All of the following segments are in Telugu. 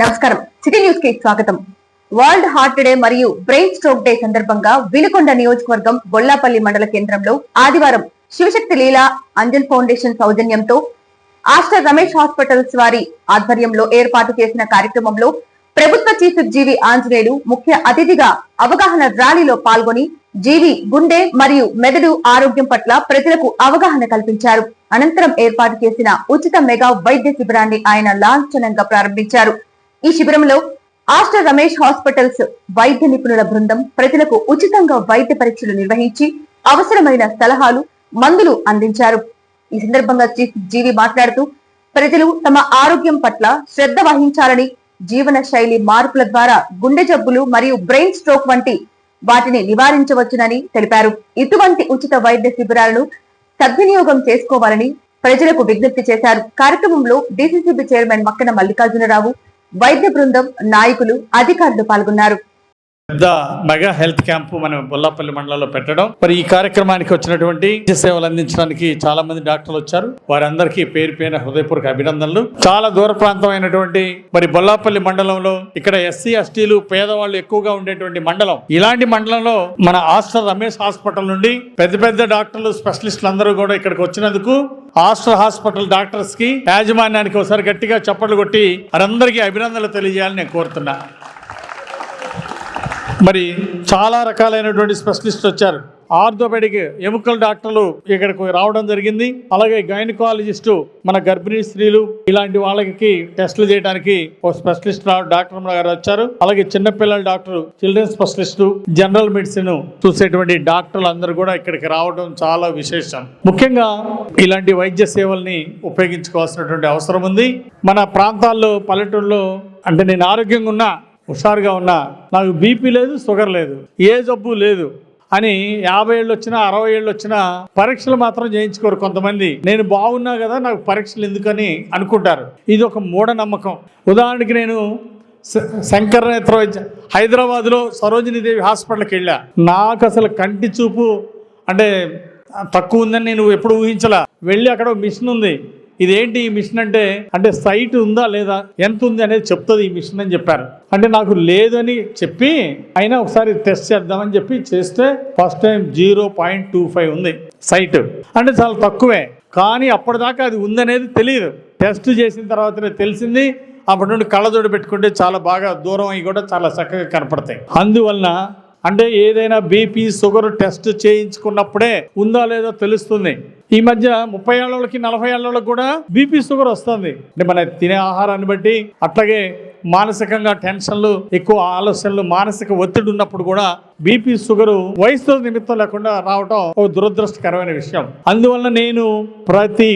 నమస్కారం. సిటీ న్యూస్కి స్వాగతం. వరల్డ్ హార్ట్ డే మరియు బ్రెయిన్ స్ట్రోక్ డే సందర్భంగా విలుకొండ నియోజకవర్గం బొల్లాపల్లి మండల కేంద్రంలో ఆదివారం శివశక్తి లీలా అంజల్ ఫౌండేషన్ సౌజన్యంతో ఆస్టర్ రమేష్ హాస్పిటల్స్ వారి ఆధ్వర్యంలో ఏర్పాటు చేసిన కార్యక్రమంలో ప్రభుత్వ చీఫ్ జీవి ఆంజనేయులు ముఖ్య అతిథిగా అవగాహన ర్యాలీలో పాల్గొని జీవి గుండె మరియు మెదడు ఆరోగ్యం పట్ల ప్రజలకు అవగాహన కల్పించారు. అనంతరం ఏర్పాటు చేసిన ఉచిత మెగా వైద్య శిబిరాన్ని ఆయన లాంఛనంగా ప్రారంభించారు. ఈ శిబిరంలో ఆస్టర్ రమేష్ హాస్పిటల్స్ వైద్య నిపుణుల బృందం ప్రజలకు ఉచితంగా వైద్య పరీక్షలు నిర్వహించి అవసరమైన సలహాలు మందులు అందించారు. ఈ సందర్భంగా చీఫ్ జీవి మాట్లాడుతూ ప్రజలు తమ ఆరోగ్యం పట్ల శ్రద్ధ వహించాలని జీవన శైలి మార్పుల ద్వారా గుండె జబ్బులు మరియు బ్రెయిన్ స్ట్రోక్ వంటి వాటిని నివారించవచ్చునని తెలిపారు. ఇటువంటి ఉచిత వైద్య శిబిరాలను సద్వినియోగం చేసుకోవాలని ప్రజలకు విజ్ఞప్తి చేశారు. కార్యక్రమంలో డిసిసిబి చైర్మన్ మక్కన మల్లికార్జునరావు వైద్య బృందం నాయకులు అధికారులు పాల్గొన్నారు. పెద్ద మెగా హెల్త్ క్యాంప్ మన బొల్లాపల్లి మండలంలో పెట్టడం. మరి ఈ కార్యక్రమానికి వచ్చినటువంటి సేవలు అందించడానికి చాలా మంది డాక్టర్లు వచ్చారు. వారందరికీ పేరు పేరున హృదయపూర్వక అభినందనలు. చాలా దూర ప్రాంతమైనటువంటి మరి బొల్లాపల్లి మండలంలో ఇక్కడ ఎస్సీ ఎస్టీలు పేదవాళ్ళు ఎక్కువగా ఉండేటువంటి మండలం. ఇలాంటి మండలంలో మన ఆస్టర్ రమేష్ హాస్పిటల్ నుండి పెద్ద పెద్ద డాక్టర్లు స్పెషలిస్టులు అందరూ కూడా ఇక్కడికి వచ్చినందుకు ఆస్టర్ హాస్పిటల్ డాక్టర్స్కి యాజమాన్యానికి ఒకసారి గట్టిగా చప్పట్లు కొట్టి వారందరికీ అభినందనలు తెలియజేయాలని నేను కోరుతున్నా. మరి చాలా రకాలైనటువంటి స్పెషలిస్టులు వచ్చారు. ఆర్థోపెడిక్ ఎముకల డాక్టర్లు ఇక్కడికి రావడం జరిగింది. అలాగే గైనకాలజిస్టు మన గర్భిణీ స్త్రీలు ఇలాంటి వాళ్ళకి టెస్టులు చేయడానికి ఒక స్పెషలిస్ట్ డాక్టర్ గారు వచ్చారు. అలాగే చిన్నపిల్లల doctor children specialist general medicine చూసేటువంటి డాక్టర్లు అందరూ కూడా ఇక్కడికి రావడం చాలా విశేషం. ముఖ్యంగా ఇలాంటి వైద్య సేవల్ని ఉపయోగించుకోవాల్సినటువంటి అవసరం ఉంది. మన ప్రాంతాల్లో పల్లెటూరులో అంటే నేను ఆరోగ్యంగా ఉన్నా హుషారుగా ఉన్నా నాకు బీపీ లేదు షుగర్ లేదు ఏ జబ్బు లేదు అని యాభై ఏళ్ళు వచ్చినా అరవై ఏళ్ళు వచ్చినా పరీక్షలు మాత్రం చేయించుకోరు కొంతమంది. నేను బాగున్నా కదా నాకు పరీక్షలు ఎందుకని అనుకుంటారు. ఇది ఒక మూఢనమ్మకం. ఉదాహరణకి నేను శ- శంకర నేత్ర హైదరాబాద్లో సరోజినీదేవి హాస్పిటల్కి వెళ్ళా. నాకు అసలు కంటి చూపు అంటే తక్కువ ఉందని నేను ఎప్పుడు ఊహించలా. వెళ్ళి అక్కడ మిషన్ ఉంది. ఇదేంటి ఈ మిషన్ అంటే? అంటే సైట్ ఉందా లేదా? ఎంత ఉంది అనేది చెప్తుంది ఈ మిషన్ అని చెప్పారు. అంటే నాకు లేదని చెప్పి అయినా ఒకసారి టెస్ట్ చేద్దామని చెప్పి చేస్తే first time zero point two five ఉంది సైట్ అంటే చాలా తక్కువే. కానీ అప్పటిదాకా అది ఉందనేది తెలియదు టెస్ట్ చేసిన తర్వాతనే తెలిసింది. అప్పటి నుండి కళ్ళజోడు పెట్టుకుంటే చాలా బాగా దూరం అవి కూడా చాలా చక్కగా కనపడతాయి. అందువలన అంటే ఏదైనా బీపీ షుగర్ టెస్ట్ చేయించుకున్నప్పుడే ఉందా లేదో తెలుస్తుంది. ఈ మధ్య ముప్పై ఏళ్ళకి నలభై ఏళ్ళకి కూడా బీపీ షుగర్ వస్తుంది. అంటే మన తినే ఆహారాన్ని బట్టి అట్లాగే మానసికంగా టెన్షన్లు ఎక్కువ ఆలోచనలు మానసిక ఒత్తిడి ఉన్నప్పుడు కూడా బీపీ షుగర్ వయసుతో నిమిత్తం లేకుండా రావటం ఒక దురదృష్టకరమైన విషయం. అందువల్ల నేను ప్రతి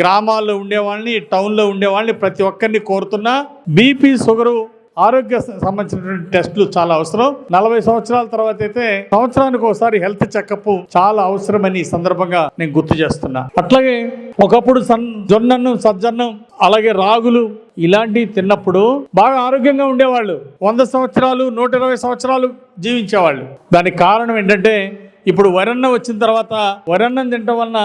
గ్రామాల్లో ఉండేవాళ్ళని టౌన్లో ఉండేవాళ్ళని ప్రతి ఒక్కరిని కోరుతున్నా బీపీ షుగరు ఆరోగ్య సంబంధించినటువంటి టెస్టులు చాలా అవసరం. నలభై సంవత్సరాల తర్వాత అయితే సంవత్సరానికి ఒకసారి హెల్త్ చెకప్ చాలా అవసరమని ఈ సందర్భంగా నేను గుర్తు చేస్తున్నా. అట్లాగే ఒకప్పుడు సన్ జొన్నన్నం సజ్జన్నం అలాగే రాగులు ఇలాంటివి తిన్నప్పుడు బాగా ఆరోగ్యంగా ఉండేవాళ్ళు. వంద సంవత్సరాలు నూట ఇరవై సంవత్సరాలు జీవించేవాళ్ళు. దానికి కారణం ఏంటంటే ఇప్పుడు వరన్నం వచ్చిన తర్వాత వరన్నం తినటం వలన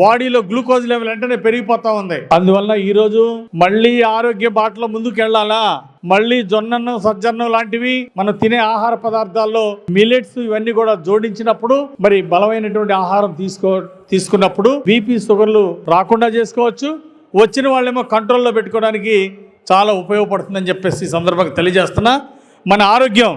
బాడీలో గ్లూకోజ్ లెవెల్ వెంటనే పెరిగిపోతా ఉంది. అందువల్ల ఈరోజు మళ్ళీ ఆరోగ్య బాటలో ముందుకు వెళ్ళాలా మళ్ళీ జొన్నన్నం సజ్జన్నం లాంటివి మనం తినే ఆహార పదార్థాల్లో మిలెట్స్ ఇవన్నీ కూడా జోడించినప్పుడు మరి బలమైనటువంటి ఆహారం తీసుకో తీసుకున్నప్పుడు బీపీ షుగర్లు రాకుండా చేసుకోవచ్చు. వచ్చిన వాళ్ళేమో కంట్రోల్లో పెట్టుకోవడానికి చాలా ఉపయోగపడుతుందని చెప్పేసి ఈ సందర్భంగా తెలియజేస్తున్నా. మన ఆరోగ్యం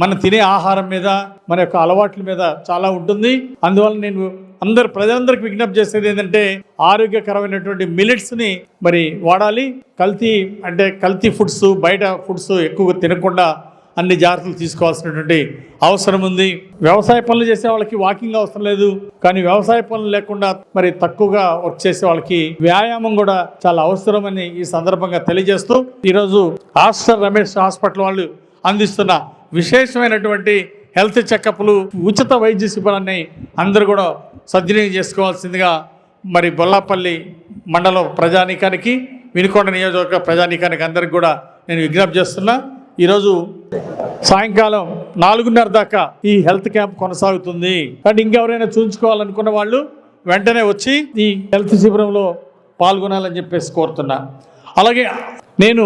మనం తినే ఆహారం మీద మన యొక్క అలవాట్ల మీద చాలా ఉంటుంది. అందువల్ల నేను అందరు ప్రజలందరికీ విజ్ఞప్తి చేసేది ఏంటంటే ఆరోగ్యకరమైనటువంటి మిలెట్స్ని మరి వాడాలి. కల్తీ అంటే కల్తీ ఫుడ్స్ బయట ఫుడ్స్ ఎక్కువగా తినకుండా అన్ని జాగ్రత్తలు తీసుకోవాల్సినటువంటి అవసరం ఉంది. వ్యవసాయ పనులు చేసే వాళ్ళకి వాకింగ్ అవసరం లేదు. కానీ వ్యవసాయ పనులు లేకుండా మరి తక్కువగా వర్క్ చేసే వాళ్ళకి వ్యాయామం కూడా చాలా అవసరమని ఈ సందర్భంగా తెలియజేస్తూ ఈరోజు ఆస్టర్ రమేష్ హాస్పిటల్ వాళ్ళు అందిస్తున్న విశేషమైనటువంటి హెల్త్ చెకప్లు ఉచిత వైద్య శిబిరాన్ని అందరూ కూడా సద్వినియోగం చేసుకోవాల్సిందిగా మరి బొల్లాపల్లి మండలం ప్రజానీకానికి వినుకొండ నియోజకవర్గ ప్రజానీకానికి అందరికి కూడా నేను విజ్ఞప్తి చేస్తున్నా. ఈరోజు సాయంకాలం నాలుగున్నర దాకా ఈ హెల్త్ క్యాంప్ కొనసాగుతుంది. కానీ ఇంకెవరైనా చూపించుకోవాలనుకున్న వాళ్ళు వెంటనే వచ్చి ఈ హెల్త్ శిబిరంలో పాల్గొనాలని చెప్పేసి కోరుతున్నా. అలాగే నేను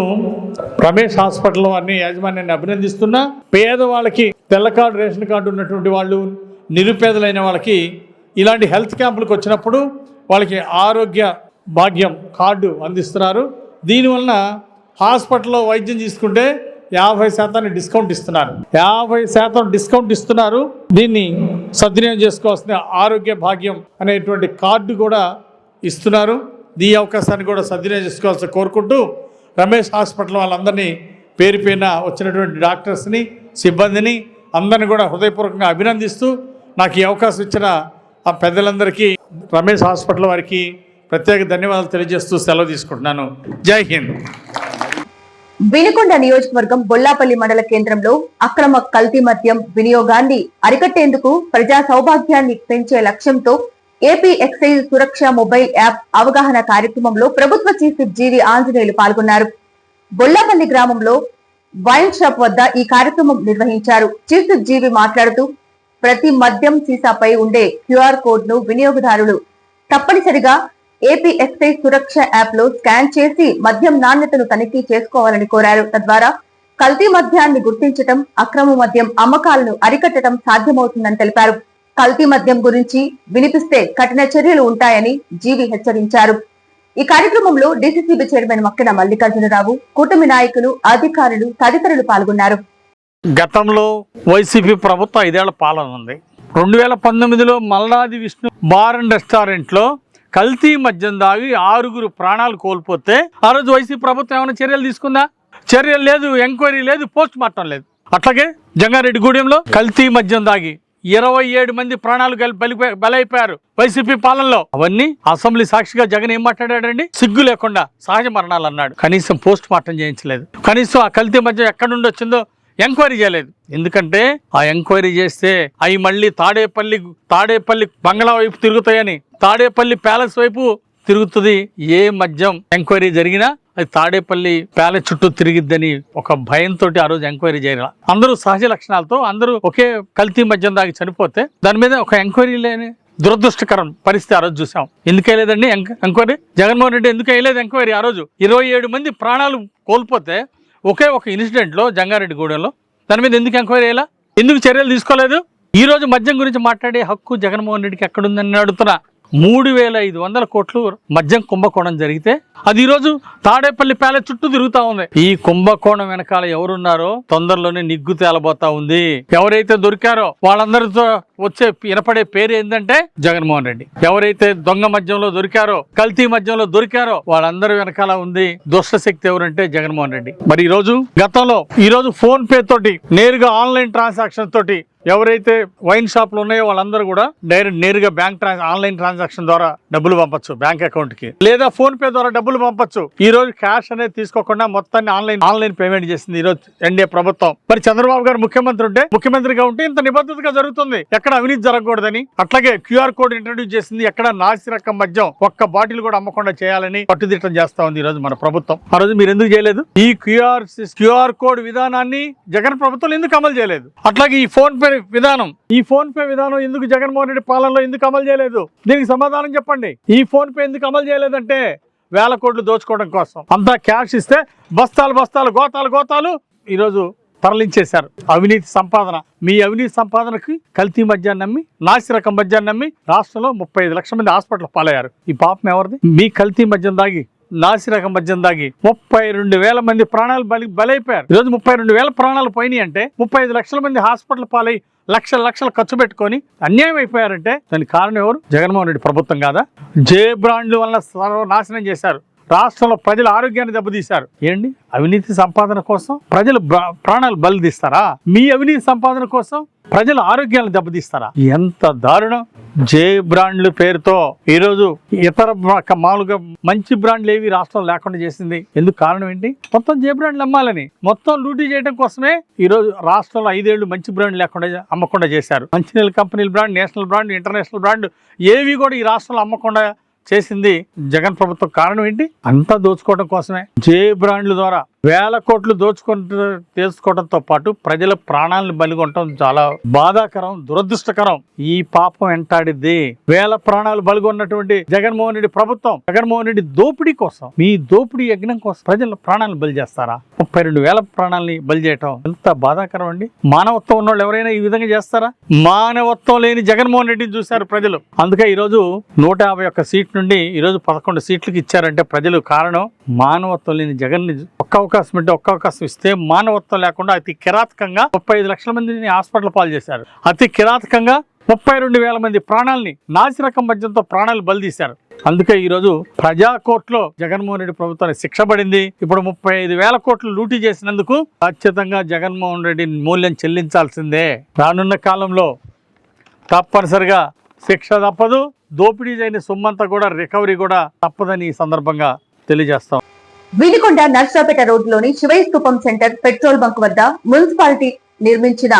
రమేష్ హాస్పిటల్ వారిని యాజమాన్యాన్ని అభినందిస్తున్నా. పేదవాళ్ళకి తెల్ల కార్డు రేషన్ కార్డు ఉన్నటువంటి వాళ్ళు నిరుపేదలైన వాళ్ళకి ఇలాంటి హెల్త్ క్యాంపులకు వచ్చినప్పుడు వాళ్ళకి ఆరోగ్య భాగ్యం కార్డు అందిస్తున్నారు. దీనివలన హాస్పిటల్లో వైద్యం తీసుకుంటే యాభై శాతాన్ని డిస్కౌంట్ ఇస్తున్నారు. యాభై శాతం డిస్కౌంట్ ఇస్తున్నారు. దీన్ని సద్వినియోగం చేసుకోవాల్సిన ఆరోగ్య భాగ్యం అనేటువంటి కార్డు కూడా ఇస్తున్నారు. ఈ అవకాశాన్ని కూడా సద్వినియోగం చేసుకోవాల్సి కోరుకుంటూ రమేష్ హాస్పిటల్ వాళ్ళందరినీ పేరు పైన వచ్చినటువంటి డాక్టర్స్ని సిబ్బందిని అందరిని కూడా హృదయపూర్వకంగా అభినందిస్తూ నాకు ఈ అవకాశం ఇచ్చిన ఆ పెద్దలందరికీ రమేష్ హాస్పిటల్ వారికి ప్రత్యేక ధన్యవాదాలు తెలియజేస్తూ సెలవు తీసుకుంటున్నాను. జై హింద్. వినుకొండ నియోజకవర్గం బొల్లాపల్లి మండల కేంద్రంలో అక్రమ కల్తీ మద్యం వినియోగాన్ని అరికట్టేందుకు ప్రజా సౌభాగ్యాన్ని పెంచే లక్ష్యంతో AP excise Suraksha mobile app అవగాహన కార్యక్రమంలో ప్రభుత్వ చీఫ్ జీవి ఆంజనేయులు పాల్గొన్నారు. బొల్లపల్లి గ్రామంలో వైన్ షాప్ వద్ద ఈ కార్యక్రమం నిర్వహించారు. చీఫ్ జీవి మాట్లాడుతూ ప్రతి మద్యం సీసాపై ఉండే క్యూఆర్ కోడ్ను వినియోగదారులు తప్పనిసరిగా ఏపీ ఎక్సైజ్ సురక్ష యాప్లో స్కాన్ చేసి మద్యం నాణ్యతను తనిఖీ చేసుకోవాలని కోరారు. తద్వారా కల్తీ మద్యాన్ని గుర్తించటం అక్రమ మద్యం అమ్మకాలను అరికట్టడం సాధ్యమవుతుందని తెలిపారు. కల్తీ మద్యం గురించి వినిపిస్తే కఠిన చర్యలు ఉంటాయని జీవి హెచ్చరించారు. ఈ కార్యక్రమంలో డిసిసిబి చైర్మన్ మక్కిన మల్లికార్జునరావు కూటమి నాయకులు అధికారులు తదితరులు పాల్గొన్నారు. గతంలో వైసీపీ ప్రభుత్వం ఐదేళ్ళ పాలన ఉంది. రెండు వేల పంతొమ్మిదిలో మల్లాది విష్ణు బార్ అండ్ రెస్టారెంట్లో కల్తీ మద్యం దాగి ఆరుగురు ప్రాణాలు కోల్పోతే ఆ రోజు వైసీపీ ప్రభుత్వం ఏమైనా చర్యలు తీసుకుందా? చర్యలు లేదు ఎంక్వైరీ లేదు పోస్ట్ మార్టం లేదు. అట్లాగే జంగారెడ్డిగూడెంలో కల్తీ మద్యం దాగి ఇరవై ఏడు మంది ప్రాణాలు బలైపోయారు వైసీపీ పాలనలో. అవన్నీ అసెంబ్లీ సాక్షిగా జగన్ ఏం మాట్లాడాడండి? సిగ్గు లేకుండా సహజ మరణాలు అన్నాడు. కనీసం పోస్ట్ మార్టం చేయించలేదు. కనీసం ఆ కల్తీ మధ్య ఎక్కడి నుండి వచ్చిందో ఎంక్వైరీ చేయలేదు. ఎందుకంటే ఆ ఎంక్వైరీ చేస్తే అవి మళ్ళీ తాడేపల్లి తాడేపల్లి బంగ్లా వైపు తిరుగుతాయని తాడేపల్లి ప్యాలెస్ వైపు తిరుగుతుంది. ఏ మద్యం ఎంక్వైరీ జరిగినా అది తాడేపల్లి ప్యాలెస్ చుట్టూ తిరిగిద్దని ఒక భయంతో ఆ రోజు ఎంక్వైరీ చేయాలి అందరూ సహజ లక్షణాలతో అందరూ ఒకే కల్తీ మద్యం దాగి చనిపోతే దాని మీద ఒక ఎంక్వైరీ లేని దురదృష్టకరం పరిస్థితి ఆ రోజు చూసాం. ఎందుకు వేయలేదండి ఎంక్వైరీ? జగన్మోహన్ రెడ్డి ఎందుకు వేయలేదు ఎంక్వైరీ ఆ రోజు? ఇరవై ఏడు మంది ప్రాణాలు కోల్పోతే ఒకే ఒక ఇన్సిడెంట్లో జంగారెడ్డిగూడెంలో దాని మీద ఎందుకు ఎంక్వైరీ అయ్యేలా? ఎందుకు చర్యలు తీసుకోలేదు? ఈ రోజు మద్యం గురించి మాట్లాడే హక్కు జగన్మోహన్ రెడ్డికి ఎక్కడుందని నేను అడుగుతున్నా. మూడు వేల ఐదు వందల కోట్లు మద్యం కుంభకోణం జరిగితే అది ఈరోజు తాడేపల్లి ప్యాలెస్ చుట్టూ తిరుగుతా ఉంది. ఈ కుంభకోణం వెనకాల ఎవరున్నారో తొందరలోనే నిగ్గు తేలబోతా ఉంది. ఎవరైతే దొరికారో వాళ్ళందరితో వచ్చే వినపడే పేరు ఏంటంటే జగన్మోహన్ రెడ్డి. ఎవరైతే దొంగ మద్యంలో దొరికారో కల్తీ మద్యంలో దొరికారో వాళ్ళందరి వెనకాల ఉంది దుష్ట శక్తి ఎవరంటే జగన్మోహన్ రెడ్డి. మరి ఈ రోజు గతంలో ఈ రోజు ఫోన్ పే తోటి నేరుగా ఆన్లైన్ ట్రాన్సాక్షన్ తోటి ఎవరైతే వైన్ షాప్లు ఉన్నాయో వాళ్ళందరూ కూడా డైరెక్ట్ నేరుగా బ్యాంక్ ఆన్లైన్ ట్రాన్సాక్షన్ ద్వారా డబ్బులు పంపచ్చు బ్యాంక్ అకౌంట్కి లేదా ఫోన్ పే ద్వారా డబ్బులు పంపొచ్చు. ఈ రోజు క్యాష్ అనేది తీసుకోకుండా మొత్తాన్ని ఆన్లైన్ ఆన్లైన్ పేమెంట్ చేసింది ఈ రోజు ఎన్డీఏ ప్రభుత్వం. మరి చంద్రబాబు గారు ముఖ్యమంత్రి ఉంటే ముఖ్యమంత్రిగా ఉంటే ఇంత నిబద్ధతగా జరుగుతుంది. ఎక్కడ అవినీతి జరగకూడదని అట్లాగే క్యూఆర్ కోడ్ ఇంట్రడ్యూస్ చేసింది ఎక్కడ నాసి రకం మద్యం ఒక్క బాటిల్ కూడా అమ్మకుండా చేయాలని పట్టుదిట్టం చేస్తా ఉంది ఈ రోజు మన ప్రభుత్వం. ఆ రోజు మీరు ఎందుకు చేయలేదు? ఈ క్యూఆర్ క్యూఆర్ కోడ్ విధానాన్ని జగన్ ప్రభుత్వం ఎందుకు అమలు చేయలేదు? అట్లాగే ఈ ఫోన్ పే విధానం. ఈ ఫోన్ పే విధానం ఎందుకు జగన్మోహన్ రెడ్డి పాలనలో ఎందుకు అమలు చేయలేదు? దీనికి సమాధానం చెప్పండి. ఈ ఫోన్ పే ఎందుకు అమలు చేయలేదంటే వేల కోట్లు దోచుకోవడం కోసం. అంతా క్యాష్ ఇస్తే బస్తాలు బస్తాలు గోతాలు గోతాలు ఈరోజు తరలించేశారు. అవినీతి సంపాదన. మీ అవినీతి సంపాదనకి కల్తీ మద్యాన్ని నమ్మి నాసి రకం మద్యాన్ని నమ్మి రాష్ట్రంలో ముప్పై ఐదు లక్షల మంది హాస్పిటల్ పాలయ్యారు. ఈ పాపం ఎవరిది? మీ కల్తీ మద్యం దాగి నాసిరకం మద్యం దాగి ముప్పై రెండు వేల మంది ప్రాణాలు బలి బలైపోయారు. ఈరోజు ముప్పై రెండు వేల ప్రాణాలు పోయినాయి అంటే ముప్పై ఐదు లక్షల మంది హాస్పిటల్ పాలై లక్షల లక్షలు ఖర్చు పెట్టుకొని అన్యాయం అయిపోయారంటే దానికి కారణం ఎవరు? జగన్మోహన్ రెడ్డి ప్రభుత్వం కాదా? జే బ్రాండ్లు వల్ల నాశనం చేశారు. రాష్ట్రంలో ప్రజల ఆరోగ్యాన్ని దెబ్బతీశారు. ఏంటి? అవినీతి సంపాదన కోసం ప్రజలు ప్రాణాలు బలి తీస్తారా? మీ అవినీతి సంపాదన కోసం ప్రజల ఆరోగ్యాలను దెబ్బతీస్తారా? ఎంత దారుణం! జే బ్రాండ్ల పేరుతో ఈరోజు ఇతర మామూలుగా మంచి బ్రాండ్లు ఏవి రాష్ట్రం లేకుండా చేసింది. ఎందుకు కారణం ఏంటి? మొత్తం జే బ్రాండ్లు అమ్మాలని. మొత్తం లూటీ చేయడం కోసమే ఈ రోజు రాష్ట్రంలో ఐదేళ్ళు మంచి బ్రాండ్ లేకుండా అమ్మకుండా చేశారు. మంచినీళ్ళ కంపెనీల brand national brand international brand ఏవి కూడా ఈ రాష్ట్రంలో అమ్మకుండా చేసింది జగన్ ప్రభుత్వం కారణం ఏంటి? అంతా దోచుకోవడం కోసమే. జే బ్రాండ్ల ద్వారా వేల కోట్లు దోచుకుంటూ తీసుకోవడంతో పాటు ప్రజల ప్రాణాలను బలిగొనటం చాలా బాధాకరం దురదృష్టకరం. ఈ పాపం వెంటాడిద్ది. వేల ప్రాణాలు బలిగొన్నటువంటి జగన్మోహన్ రెడ్డి ప్రభుత్వం జగన్మోహన్ రెడ్డి దోపిడీ కోసం మీ దోపిడీ యజ్ఞం కోసం ప్రజల ప్రాణాలను బలి చేస్తారా? ముప్పై రెండు వేల ప్రాణాలని బలి చేయటం ఎంత బాధాకరం అండి. మానవత్వం ఉన్నోళ్ళు ఎవరైనా ఈ విధంగా చేస్తారా? మానవత్వం లేని జగన్మోహన్ రెడ్డిని చూశారు ప్రజలు. అందుకే ఈరోజు నూట యాభై ఒక్క సీట్ నుండి ఈరోజు పదకొండు సీట్లకు ఇచ్చారంటే ప్రజలు కారణం మానవత్వం లేని జగన్ ఒక్క అవకాశం అంటే ఒక్క అవకాశం ఇస్తే మానవత్వం లేకుండా అతి కిరాతకంగా ముప్పై ఐదు లక్షల మందిని హాస్పిటల్ పాలు చేశారు. అతి కిరాతకంగా ముప్పై రెండు వేల మంది ప్రాణాలని నాసిరకం మద్యంతో ప్రాణాలు బలిదీశారు. అందుకే ఈరోజు ప్రజా కోర్టులో జగన్మోహన్ రెడ్డి ప్రభుత్వానికి శిక్ష పడింది. ఇప్పుడు ముప్పై ఐదు వేల కోట్లు లూటీ చేసినందుకు ఖచ్చితంగా జగన్మోహన్ రెడ్డి మూల్యం చెల్లించాల్సిందే. రానున్న కాలంలో తప్పనిసరిగా శిక్ష తప్పదు. దోపిడీ అయిన సొమ్మంతా కూడా రికవరీ కూడా తప్పదని ఈ సందర్భంగా తెలియజేస్తాం. వినుకొండ నర్సాపేట రోడ్డులోని శివై స్థూపం సెంటర్ పెట్రోల్ బంక్ వద్ద మున్సిపాలిటీ నిర్మించిన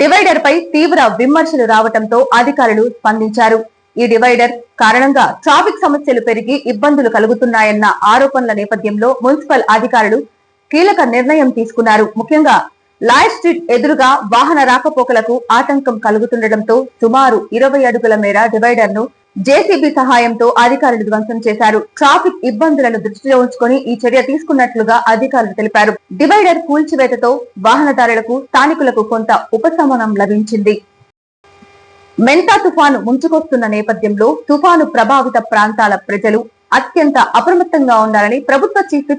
డివైడర్ పై తీవ్ర విమర్శలు రావడంతో అధికారులు స్పందించారు. ఈ డివైడర్ కారణంగా ట్రాఫిక్ సమస్యలు పెరిగి ఇబ్బందులు కలుగుతున్నాయన్న ఆరోపణల నేపథ్యంలో మున్సిపల్ అధికారులు కీలక నిర్ణయం తీసుకున్నారు. ముఖ్యంగా లాయర్ స్ట్రీట్ ఎదురుగా వాహన రాకపోకలకు ఆటంకం కలుగుతుండటంతో సుమారు ఇరవై అడుగుల మేర డివైడర్ను జేసీబీ సహాయంతో అధికారులు ధ్వంసం చేశారు. ట్రాఫిక్ ఇబ్బందులను దృష్టిలో ఉంచుకొని ఈ చర్య తీసుకున్నట్లుగా అధికారులు తెలిపారు. డివైడర్ కూల్చివేతతో వాహనదారులకు స్థానికులకు కొంత ఉపశమనం లభించింది. మెంతా తుఫాను ముంచుకొస్తున్న నేపథ్యంలో తుఫాను ప్రభావిత ప్రాంతాల ప్రజలు అత్యంత అప్రమత్తంగా ఉండాలని ప్రభుత్వ చీఫ్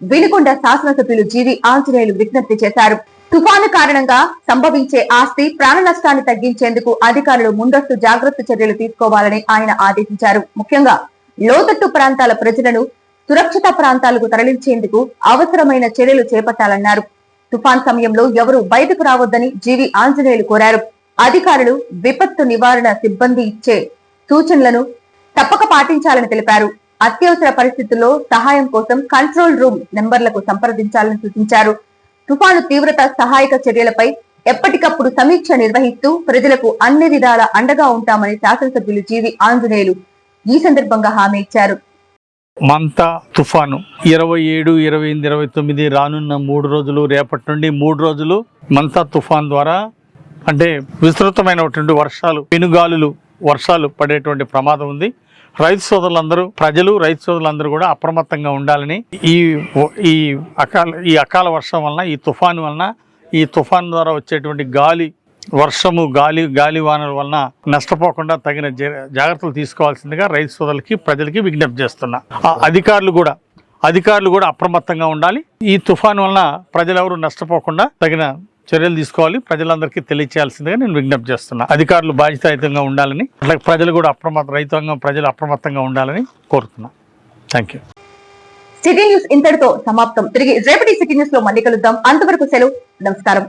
వినుకొండ శాసనసభ్యులు జీవి ఆంజనేయులు విజ్ఞప్తి చేశారు. తుఫాను కారణంగా సంభవించే ఆస్తి ప్రాణ నష్టాన్ని తగ్గించేందుకు అధికారులు ముందస్తు జాగ్రత్త చర్యలు తీసుకోవాలని ఆయన ఆదేశించారు. ముఖ్యంగా లోతట్టు ప్రాంతాల ప్రజలను సురక్షిత ప్రాంతాలకు తరలించేందుకు అవసరమైన చర్యలు చేపట్టాలన్నారు. తుఫాన్ సమయంలో ఎవరూ బయటకు రావద్దని జీవి ఆంజనేయులు కోరారు. అధికారులు విపత్తు నివారణ సిబ్బంది ఇచ్చే సూచనలను తప్పక పాటించాలని తెలిపారు. అత్యవసర పరిస్థితుల్లో సహాయం కోసం కంట్రోల్ రూమ్ నెంబర్లకు సంప్రదించాలని సూచించారు. తుఫాను తీవ్రత సహాయక చర్యలపై ఎప్పటికప్పుడు సమీక్ష నిర్వహిస్తూ ప్రజలకు అన్ని విధాల అండగా ఉంటామని శాసనసభ్యులు జీవి ఆంజనేయులు ఈ సందర్భంగా హామీ ఇచ్చారు. మంతా తుఫాను ఇరవై ఏడు ఇరవై ఎనిమిది ఇరవై తొమ్మిది రానున్న మూడు రోజులు రేపటి నుండి మూడు రోజులు మంతా తుఫాన్ ద్వారా అంటే విస్తృతమైనటువంటి వర్షాలు పెనుగాలులు వర్షాలు పడేటువంటి ప్రమాదం ఉంది. రైతు సోదరులందరూ ప్రజలు రైతు సోదరులందరూ కూడా అప్రమత్తంగా ఉండాలని ఈ ఈ అకాల ఈ అకాల వర్షం వలన ఈ తుఫాను వలన ఈ తుఫాన్ ద్వారా వచ్చేటువంటి గాలి వర్షము గాలి గాలి వానల వలన నష్టపోకుండా తగిన జా- జాగ్రత్తలు తీసుకోవాల్సిందిగా రైతు సోదరులకి ప్రజలకి విజ్ఞప్తి చేస్తున్నా. ఆ అధికారులు కూడా అధికారులు కూడా అప్రమత్తంగా ఉండాలి. ఈ తుఫాన్ వలన ప్రజలెవరూ నష్టపోకుండా తగిన చర్యలు తీసుకోవాలి. ప్రజలందరికీ తెలియచేయాల్సిందిగా నేను విజ్ఞప్తి చేస్తున్నా. అధికారులు బాధ్యతాయుతంగా ఉండాలని అట్లాగే ప్రజలు కూడా అప్రమత్త రైతాంగం ప్రజలు అప్రమత్తంగా ఉండాలని కోరుతున్నా. థ్యాంక్ యూ సిటీ న్యూస్ ఇంతటితో సమాప్తం. తిరిగి రేపటి సిటీ న్యూస్లో మళ్ళీ కలుద్దాం. అంతవరకు సెలవు. నమస్కారం.